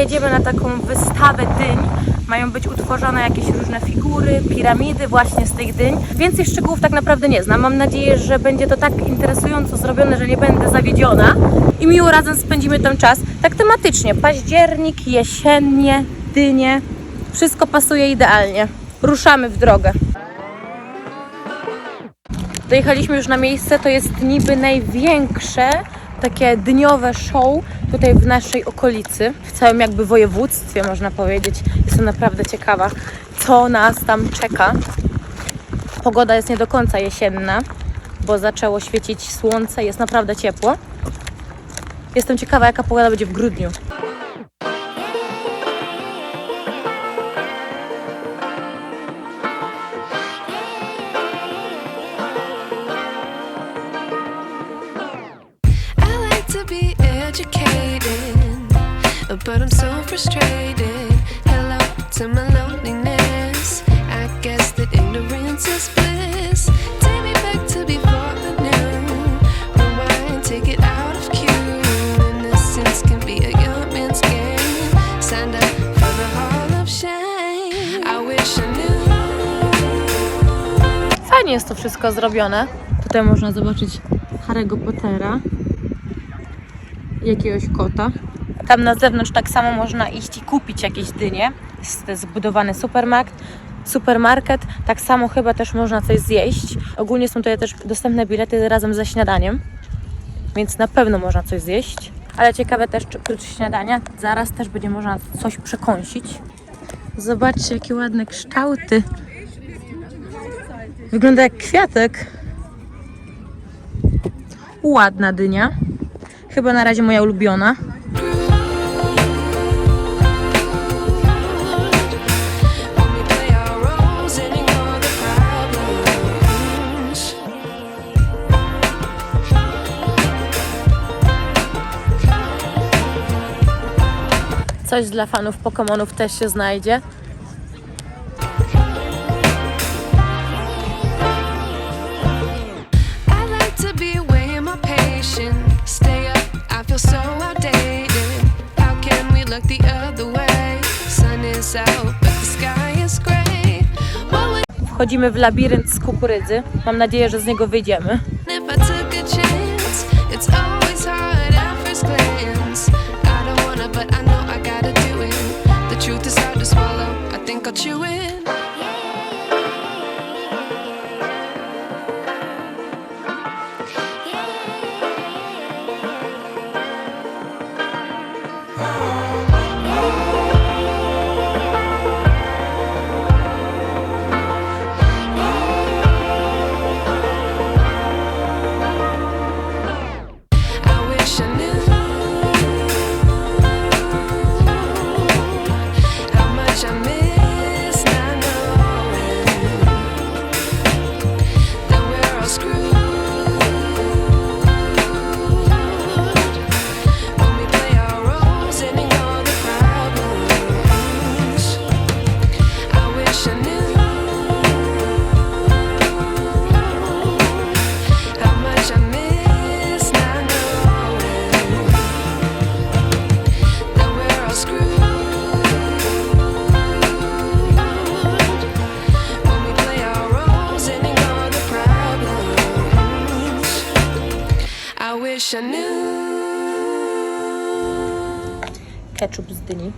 jedziemy na taką wystawę dyń. Mają być utworzone jakieś różne figury, piramidy właśnie z tych dyń. Więcej szczegółów tak naprawdę nie znam. Mam nadzieję, że będzie to tak interesująco zrobione, że nie będę zawiedziona. I miło razem spędzimy ten czas. Tak tematycznie. Październik, jesiennie, dynie. Wszystko pasuje idealnie. Ruszamy w drogę. Dojechaliśmy już na miejsce, to jest niby największe takie dniowe show tutaj w naszej okolicy, w całym jakby województwie można powiedzieć. Jestem naprawdę ciekawa, co nas tam czeka. Pogoda jest nie do końca jesienna, bo zaczęło świecić słońce, jest naprawdę ciepło. Jestem ciekawa, jaka pogoda będzie w grudniu. But I'm so frustrated. Hello to my loneliness. I guess that ignorance is bliss. Take me back to before the noon. Rewind, take it out of cue. Innocence can be a young man's game. Signed up for the hall of shame. I wish I knew. Fajnie jest to wszystko zrobione. Tutaj można zobaczyć Harry'ego Pottera jakiegoś kota. Tam na zewnątrz tak samo można iść i kupić jakieś dynie. Jest zbudowany supermarket. Supermarket, tak samo chyba też można coś zjeść. Ogólnie są tutaj też dostępne bilety razem ze śniadaniem, więc na pewno można coś zjeść. Ale ciekawe też, czy oprócz śniadania zaraz też będzie można coś przekąsić. Zobaczcie, jakie ładne kształty. Wygląda jak kwiatek. Ładna dynia. Chyba na razie moja ulubiona. But the sky is gray. What would Wchodzimy w labirynt z kukurydzy. Mam nadzieję, że z niego wyjdziemy. Wish I knew. Ketchup z dyni.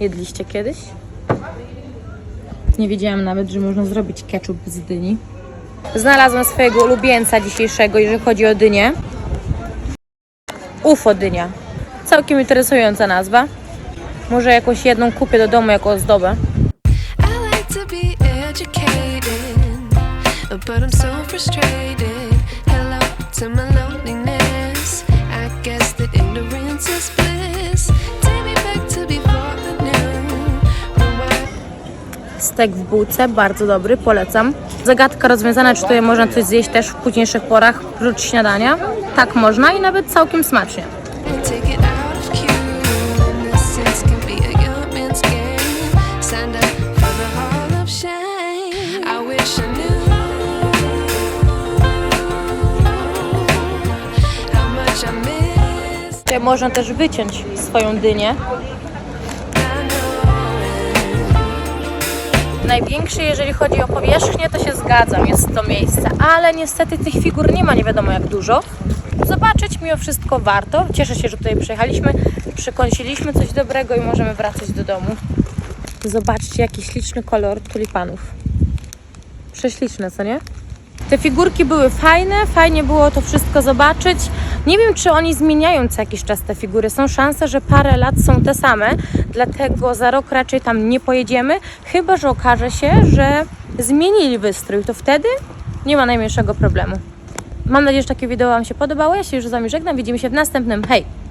Jedliście kiedyś? Nie wiedziałam nawet, że można zrobić ketchup z dyni. Znalazłam swojego ulubieńca dzisiejszego, jeżeli chodzi o dynię. UFO dynia. Całkiem interesująca nazwa. Może jakąś jedną kupię do domu jako ozdobę. But I'm so frustrated. Hello to my Stek w bułce, bardzo dobry, polecam. Zagadka rozwiązana, czy tutaj można coś zjeść też w późniejszych porach, prócz śniadania. Tak można i nawet całkiem smacznie. Take it out of cue. Największy, jeżeli chodzi o powierzchnię, to się zgadzam, jest to miejsce, ale niestety tych figur nie ma nie wiadomo jak dużo. Zobaczyć mimo wszystko warto. Cieszę się, że tutaj przyjechaliśmy, przekąsiliśmy coś dobrego i możemy wracać do domu. Zobaczcie, jaki śliczny kolor tulipanów. Prześliczne, co nie? Te figurki były fajne, fajnie było to wszystko zobaczyć. Nie wiem, czy oni zmieniają co jakiś czas te figury. Są szanse, że parę lat są te same, dlatego za rok raczej tam nie pojedziemy, chyba że okaże się, że zmienili wystrój. To wtedy nie ma najmniejszego problemu. Mam nadzieję, że takie wideo Wam się podobało. Ja się już z Wami żegnam. Widzimy się w następnym. Hej!